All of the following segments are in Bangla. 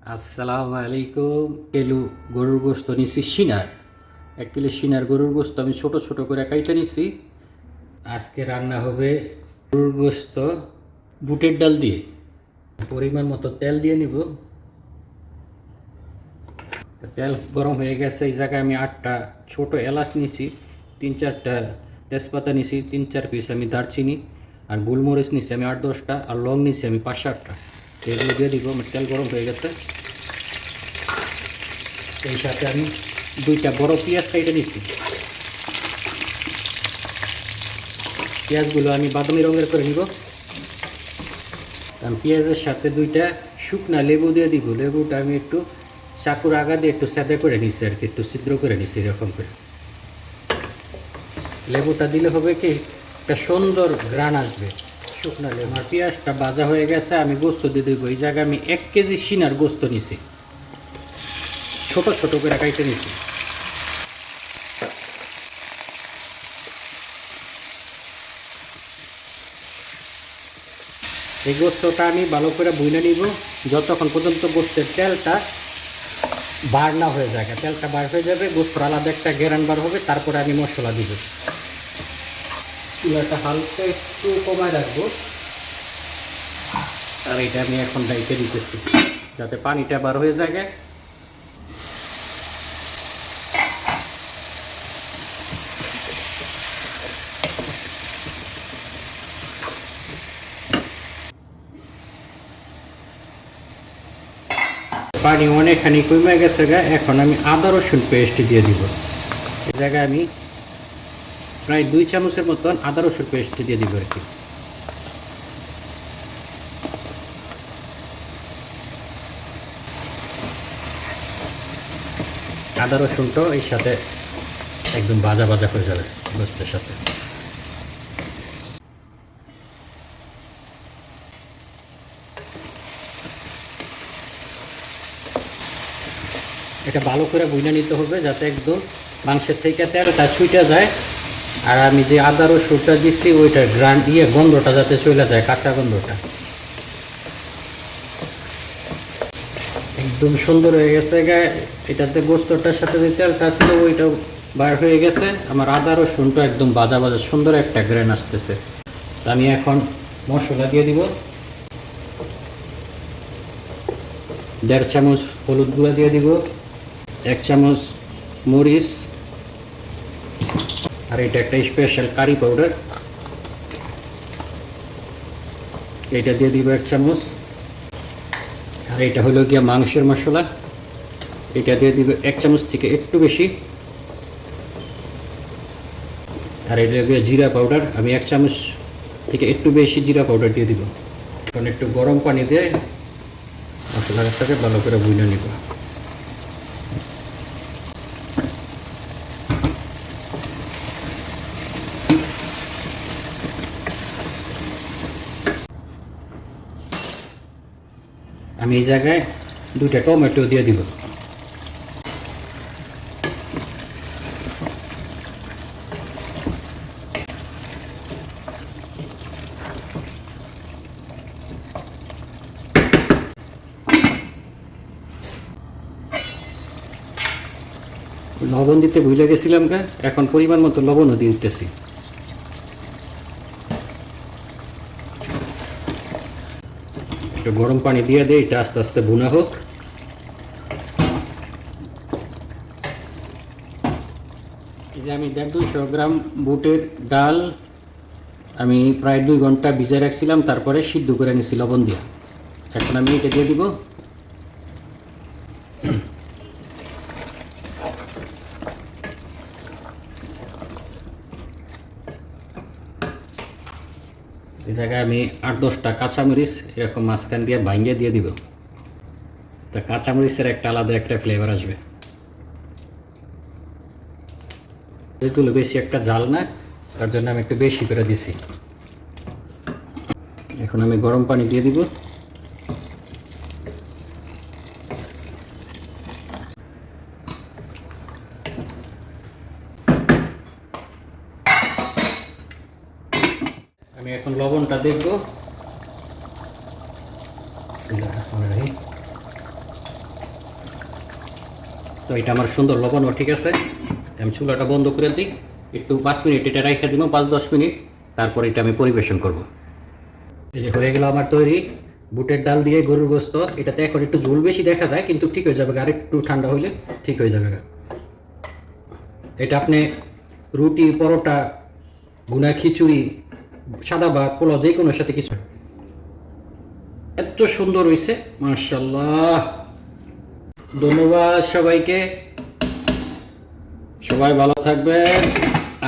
আসসালামু আলাইকুম। কিলো গরুর গোস্ত নিছি সিনার। এক কিলো সিনার গরুর গোস্ত আমি ছোট ছোট করে কাইটা নিছি। আজকে রান্না হবে গরুর গোস্ত বুটের ডাল দিয়ে। পরিমাণ মতো তেল দিয়ে নিব। তেল গরম হয়ে গেছে, এই জায়গায় আমি আটটা ছোট এলাচ নিছি, তিন চারটা তেজপাতা নিছি, তিন চার পিস আমি দারচিনি আর গোলমরিচ নিছি আমি আট দশটা আর লং নিছি আমি পাঁচ সাতটা। এগুলো দিয়ে দিব আমার তেল গরম হয়ে গেছে এই সাথে আমি দুইটা বড় পেঁয়াজ কাইটে নিছি পেঁয়াজগুলো আমি বাদামি রঙের করে নিব আমি পেঁয়াজের সাথে দুইটা শুকনা লেবু দিয়ে দিব লেবুটা আমি একটু চাকুর আগা দিয়ে একটু স্যাদে করে নিছি আর কি একটু ছিদ্র করে নিছি এরকম করে লেবুটা দিলে হবে কি একটা সুন্দর গ্রান আসবে শুকনা লেবু আর পেঁয়াজটা ভাজা হয়ে গেছে, আমি গোস্ত দিয়ে দেবো। এই জায়গায় আমি এক কেজি সিনার গোস্ত নিছি। ছোট ছোট করে কাইতে নিছি। এই গোস্তটা আমি ভালো করে বুইলে নিব। যতক্ষণ পর্যন্ত গোস্তের তেলটা বার না হয়ে যায়, তেলটা বার হয়ে যাবে, গোস্তর আলাদা একটা গেরান বার হবে, তারপরে আমি মশলা দিব। চুলাটা হালকা একটু কমায় রাখব। আর এটা আমি এখন ডাইতে দিতেছি, যাতে পানিটা বার হয়ে যায়। পানি অনেকখানি কমে গেছে গা, এখন আমি আদা রসুন পেস্ট দিয়ে দিব। এই জায়গায় আমি প্রায় দুই চামচের মতন আদা রসুন পেস্ট দিয়ে দিব আর কি। আদা রসুনটাও এই সাথে একদম ভাজা ভাজা হয়ে যাবে গোস্তের সাথে। এটা ভালো করে বুঝে নিতে হবে যাতে একদম মাংসের থেকে তেলটা ছুটে যায়। আর আমি যে আদা রসুনটা দিচ্ছি ওইটা গ্রান্ড ইয়ে গন্ধটা যাতে চলে যায়, কাঁচা গন্ধটা। একদম সুন্দর হয়ে গেছে গায়ে। এটাতে গোস্তটার সাথে যে তেলটা ছিল ওইটাও বার হয়ে গেছে। আমার আদা রসুনটা একদম বাজা বাজা, সুন্দর একটা গ্রেন আসতেছে। আমি এখন মশলা দিয়ে দিব। দেড় চামচ হলুদ গুঁড়া দিয়ে দিব। এক চামচ মরিচ। আর এটা একটা স্পেশাল কারি পাউডার এটা দিয়ে দিব এক চামচ। আর এটা হলো গিয়া মাংসের মশলা। এটা দিয়ে দিব এক চামচ থেকে একটু বেশি। আর এটা দিয়ে জিরা পাউডার আমি এক চামচ থেকে একটু বেশি জিরা পাউডার দিয়ে দিব। এখন একটু গরম পানি দিয়ে মশলাটাকে ভালো করে বুঝে নিব। আমি এই জায়গায় দুইটা টমেটো দিয়ে দিব। লবণ দিতে ভুলে গেছিলাম এখন পরিমাণ মতো লবণও দিতেছি। একটু গরম পানি দিয়ে দিই, এটা আস্তে আস্তে বোনা হোক। এই যে আমি দেড় দুইশো গ্রাম বুটের ডাল, আমি প্রায় দুই ঘণ্টা ভিজে রাখছিলাম, তারপরে সিদ্ধ করে নিছি লবণ দিয়ে। এখন আমি এটা দিয়ে দিব। জায়গায় আমি আট দশটা কাঁচামরিচ এরকম মাঝখান দিয়ে ভাঙিয়ে দিয়ে দিব। তা কাঁচামরিচের একটা আলাদা একটা ফ্লেভার আসবে। যেহেতু বেশি একটা জাল না, তার জন্য আমি একটু বেশি করে দিছি। এখন আমি গরম পানি দিয়ে দিব। আমি এখন লবণটা দেখব। তো এটা আমার সুন্দর লবণও ঠিক আছে? আমি চুলাটা বন্ধ করে দিই। একটু পাঁচ মিনিট এটা রেখে দিব, পাঁচ দশ মিনিট। তারপর এটা আমি পরিবেশন করব। এই যে হয়ে গেল আমার তৈরি। বুটের ডাল দিয়ে গরুর গোস্ত। এটাতে এখন একটু ঝোল বেশি দেখা যায়, কিন্তু ঠিক হয়ে যাবে আর একটু ঠান্ডা হইলে ঠিক হয়ে যাবে এটা আপনি রুটি, পরোটা, গুনা খিচুড়ি সাদা বা কোলা যে কোনো সাথে কিছু। এত সুন্দর হয়েছে মার্শাল্লাহ ধন্যবাদ সবাইকে। সবাই ভালো থাকবেন,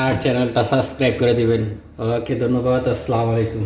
আর চ্যানেলটা সাবস্ক্রাইব করে দিবেন। ওকে, ধন্যবাদ, আসসালামু আলাইকুম।